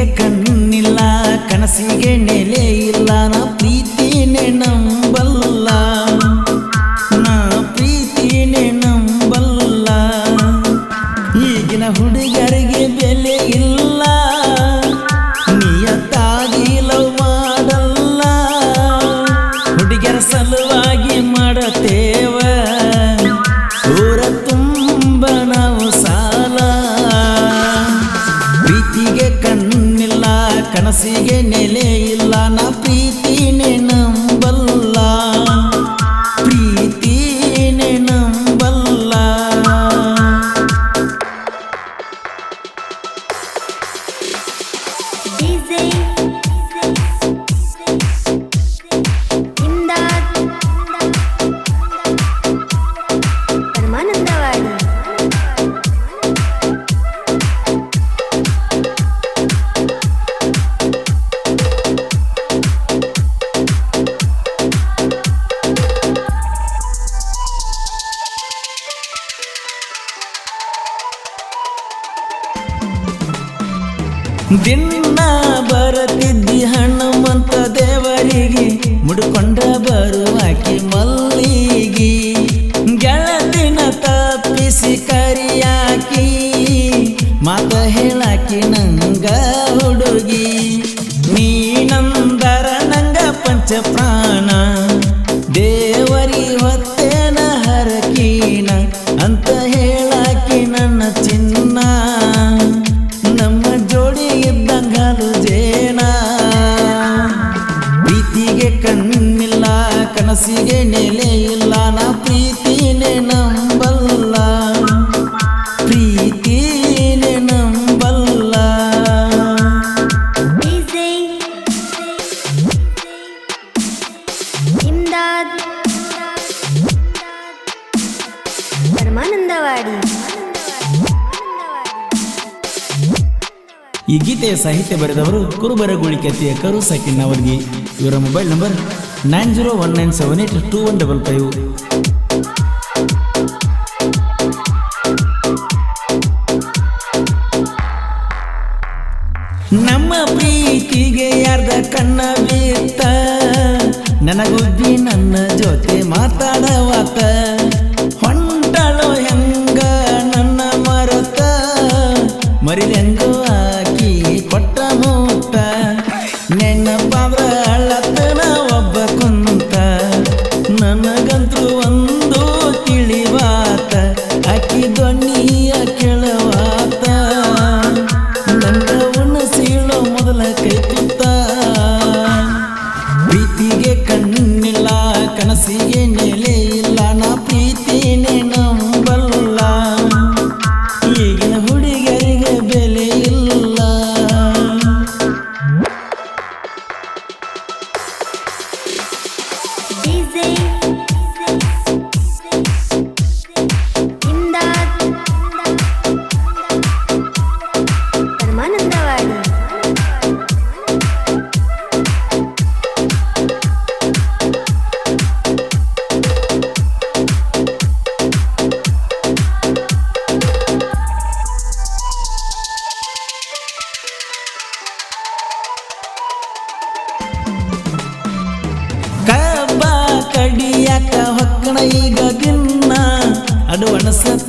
ಪ್ರೀತಿಗೆ ಕಣ್ಣಿಲ್ಲ ಕನಸಿಗೆ ನೆಲೆ ಇಲ್ಲ ನಾ ಪ್ರೀತಿನೇ ನಂಬಲ್ಲ. ಕನಸಿಗೆ ನೆಲೆ ಇಲ್ಲ ನಾ ಪ್ರೀತಿ ನಂಬಲ್ಲ ದಿನ ಬರತಿದ್ದಿ ಹಣ್ಣುಮಂತ ದೇವರಿಗೆ, ಮುಡ್ಕೊಂಡ ಬರುವಾಕಿ ಮಲ್ಲಿಗಿ. ಗೆಳದಿನ ತಪ್ಪಿಸಿ ಕರಿಯಾಕಿ, ಮಾತ ಹೇಳಾಕಿ ನಂಗ ಹುಡುಗಿ. ನೀನಂದರ ನಂಗ ಪಂಚ ಪ್ರಾಣ ದೇವರಿ ಹೊತ್ತೇನ ಹರಕೀನ ಈ ಗೀತೆಯ ಸಾಹಿತ್ಯ ಬರೆದವರು ಕುರುಬರಗುಳಿ ಕೆತ್ತಿಯ ಕರು ಸಕಿನ್ ಅವರಿಗೆ. ಇವರ mobile number nine zero one nine seven eight two one double five. ನಮ್ಮ ಪ್ರೀತಿಗೆ ಯಾರ್ದ ಕಣ್ಣ ಬೀರ್ತ ನನಗುದ್ದಿ ನನ್ನ ಜೊತೆ ಮಾತಾಡವಾತ? ಹೊಂಟಳು ಹೆಂಗ ನನ್ನ ಮರುತ? ಮರಿಲೆಂಗು ಹಾಕಿ ಕೊಟ್ಟ ಮೂತ Easy.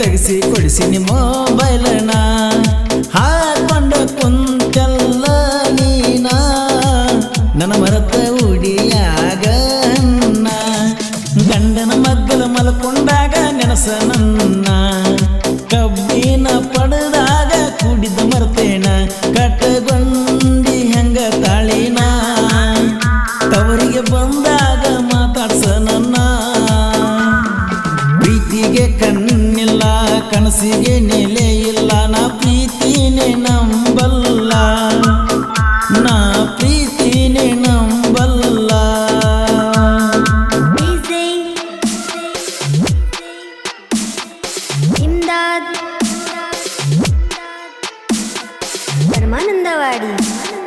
ಅಡ್ವಾನ್ಸ್ ಕೊಡಿಸಿ ನಿಮ್ಮ ಮೊಬೈಲನ ಹಾಕೊಂಡ ಕುಂತೆಲ್ಲ ನೀನ. ನನ್ನ ಮರತ ಉಡಿಯಾಗ. ಗಂಡನ ಮಗ್ಗಲ ಮಲ್ಕೊಂಡಾಗ ನೆನಸ ನನ್ನ. ಕಬ್ಬಿನ ನೆಲೆ ಇಲ್ಲ ನಾ ಪ್ರೀತಿನೇ ನಂಬಲ್ಲ. ನಾ ಪ್ರೀತಿನೇ ನಂಬಲ್ಲ. ಪರಮಾನಂದವಾಡಿ.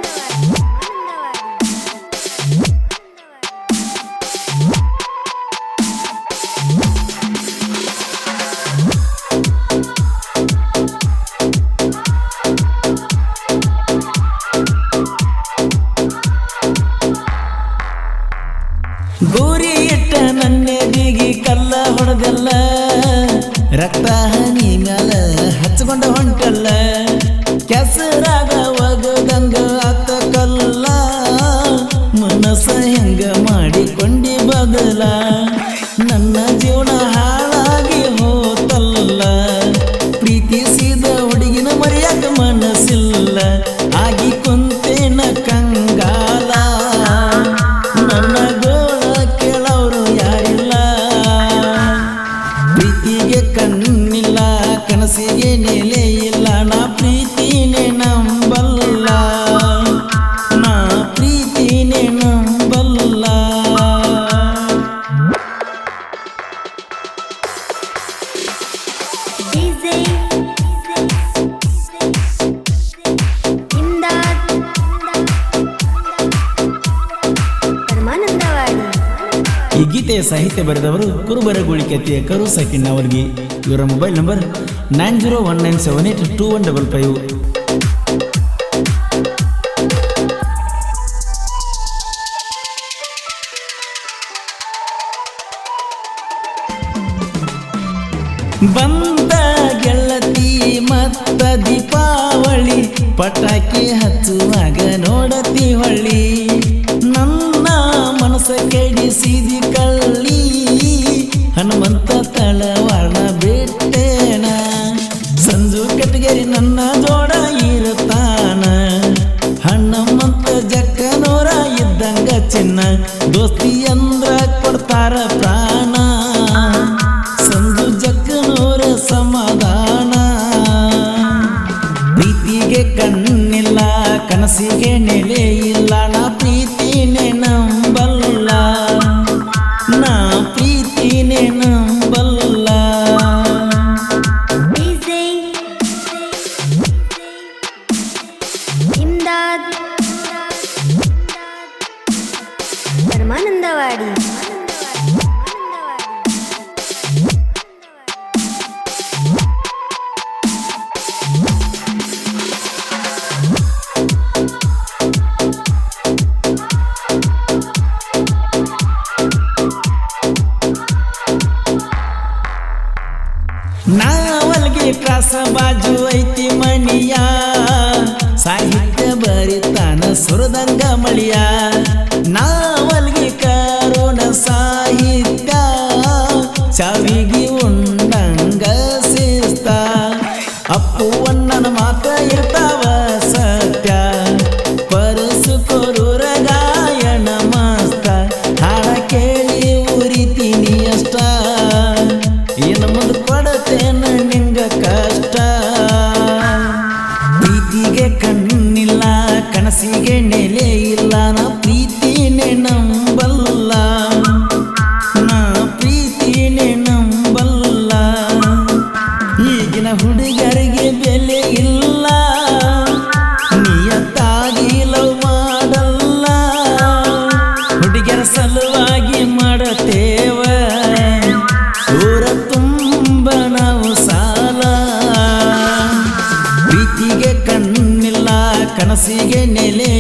ಆಗಲ್ಲ ರಕ್ತ ಈ ಸಾಹಿತ್ಯ ಬರೆದವರು ಕುರುಬರಗುಳಿ ಕಥೆಯ ಕರು ಸಕಿನ್ ಅವರಿಗೆ. ಇವರ mobile number nine zero one nine seven eight two one double five. ಬಂದ ಗೆಳತಿ ಮತ್ತ ದೀಪಾವಳಿ, ಪಟಾಕಿ ಹಚ್ಚುವಾಗ ನೋಡತಿ ಹೊಳ್ಳಿ. ಮನಸ್ಸ ಕೆಡಿಸಿದಿ ಕಳ್ಳಿ. ಹನುಮಂತ ತಳವಾಳ ಬಿಟ್ಟೇನ? ಸಂಜು ಕಟ್ಗೆರಿ ನನ್ನ ಜೋಡ ಇರುತ್ತಾನ? ಹಣ್ಣಮ್ಮಂತ ಜಕ್ಕನೋರ ಇದ್ದಂಗ ಚಿನ್ನ. ದೋಸ್ತಿ ಅಂದ್ರ ಕೊಡ್ತಾರ ಪ್ರಾಣ. ಸಂಜು ಜಕ್ಕನೋರ ಸಮಾಧಾನ. ಪ್ರೀತಿಗೆ ಕಣ್ಣಿಲ್ಲ, ಕನಸಿಗೆ ನೆಲೆ ಇಲ್ಲ, ನಾ परमानंदात परमानंदवाडी ना वलगी क्लास ಪ್ರೀತಿಗೆ ಕಣ್ಣಿಲ್ಲ ಕನಸಿಗೆ ನೆಲೆ